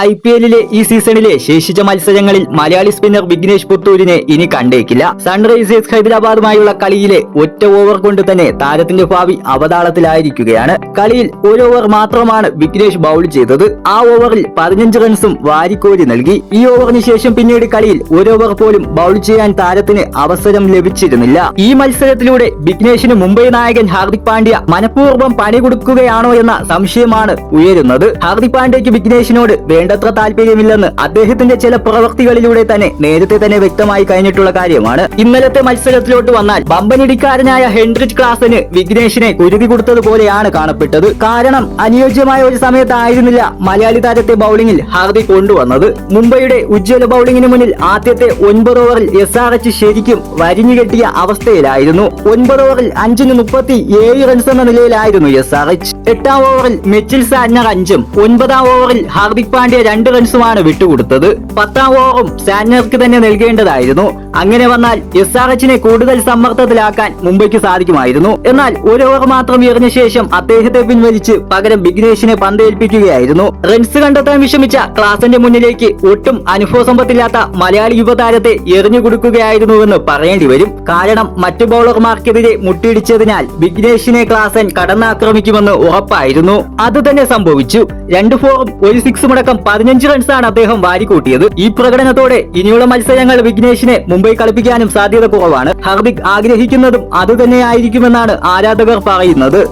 I P എല്ലിലെ ഈ സീസണിലെ ശേഷിച്ച മത്സരങ്ങളിൽ മലയാളി സ്പിന്നർ വിഘ്നേഷ് പുത്തൂരിനെ ഇനി കണ്ടേക്കില്ല. സൺറൈസേഴ്സ് ഹൈദരാബാദുമായുള്ള കളിയിലെ ഒറ്റ ഓവർ കൊണ്ട് തന്നെ താരത്തിന്റെ ഭാവി അവതാളത്തിലായിരിക്കുകയാണ്. കളിയിൽ ഒരു ഓവർ മാത്രമാണ് വിഘ്നേഷ് ബൗൾ ചെയ്തത്. ആ ഓവറിൽ പതിനഞ്ച് റൺസും വാരിക്കോരി നൽകി. ഈ ഓവറിന് ശേഷം പിന്നീട് കളിയിൽ ഒരു ഓവർ പോലും ബൗൾ ചെയ്യാൻ താരത്തിന് അവസരം ലഭിച്ചിരുന്നില്ല. ഈ മത്സരത്തിലൂടെ വിഘ്നേഷിന് മുംബൈ നായകൻ ഹാർദിക് പാണ്ഡ്യ മനഃപൂർവം പണി കൊടുക്കുകയാണോ എന്ന സംശയമാണ് ഉയരുന്നത്. ഹാർദിക് പാണ്ഡ്യയ്ക്ക് വിഘ്നേഷിനോട് വേണ്ടത്ര താല്പര്യമില്ലെന്ന് അദ്ദേഹത്തിന്റെ ചില പ്രവൃത്തികളിലൂടെ തന്നെ നേരത്തെ തന്നെ വ്യക്തമായി കഴിഞ്ഞിട്ടുള്ള കാര്യമാണ്. ഇന്നലത്തെ മത്സരത്തിലോട്ട് വന്നാൽ ബമ്പനിടിക്കാരനായ ഹെൻറിച്ച് ക്ലാസിന് വിഘ്നേഷിനെ കുരുതി കൊടുത്തതുപോലെയാണ് കാണപ്പെട്ടത്. കാരണം അനുയോജ്യമായ ഒരു സമയത്തായിരുന്നില്ല മലയാളി താരത്തെ ബൗളിംഗിൽ ഹാർദിക് കൊണ്ടുവന്നത്. മുംബൈയുടെ ഉജ്ജ്വല ബൌളിംഗിന് മുന്നിൽ ആദ്യത്തെ ഒൻപത് ഓവറിൽ എസ് ആർ എച്ച് ശരിക്കും വരിഞ്ഞുകെട്ടിയ അവസ്ഥയിലായിരുന്നു. ഒൻപത് ഓവറിൽ അഞ്ചിന് മുപ്പത്തി ഏഴ് റൺസ് എന്ന നിലയിലായിരുന്നു എസ് ആർ എച്ച് എട്ടാം ഓവറിൽ മിച്ചിൽ സാറ്റ്നർ അഞ്ചും ഒൻപതാം ഓവറിൽ ഹാർദിക് പാണ്ഡ്യ രണ്ട് റൺസുമാണ് വിട്ടുകൊടുത്തത്. പത്താം ഓവറും സാന്റർക്ക് തന്നെ നൽകേണ്ടതായിരുന്നു. അങ്ങനെ വന്നാൽ എസ് ആർ എച്ചിനെ കൂടുതൽ സമ്മർദ്ദത്തിലാക്കാൻ മുംബൈക്ക് സാധിക്കുമായിരുന്നു. എന്നാൽ ഒരു ഓവർ മാത്രം എറിഞ്ഞ ശേഷം അദ്ദേഹത്തെ പിൻവലിച്ച് പകരം ബിഗ്നേഷിനെ പന്തേൽപ്പിക്കുകയായിരുന്നു. റൺസ് കണ്ടെത്താൻ വിഷമിച്ച ക്ലാസിന്റെ മുന്നിലേക്ക് ഒട്ടും അനുഭവ സമ്പത്തില്ലാത്ത മലയാളി യുവതാരത്തെ എറിഞ്ഞു കൊടുക്കുകയായിരുന്നുവെന്ന് പറയേണ്ടി വരും. കാരണം മറ്റു ബൗളർമാർക്കെതിരെ മുട്ടിയിടിച്ചതിനാൽ ബിഗ്നേഷിനെ ക്ലാസൻ കടന്നാക്രമിക്കുമെന്ന് ഉറപ്പായിരുന്നു. അത് തന്നെ സംഭവിച്ചു. രണ്ട് ഫോറും ഒരു സിക്സ് അടക്കം പതിനഞ്ച് റൺസാണ് അദ്ദേഹം വാരിക്കൂട്ടിയത്. ഈ പ്രകടനത്തോടെ ഇനിയുള്ള മത്സരങ്ങൾ വിഘ്നേഷിനെ മുംബൈ കളിപ്പിക്കാനും സാധ്യത കുറവാണ്. ഹാർദിക് ആഗ്രഹിക്കുന്നതും അതുതന്നെയായിരിക്കുമെന്നാണ് ആരാധകർ പറയുന്നത്.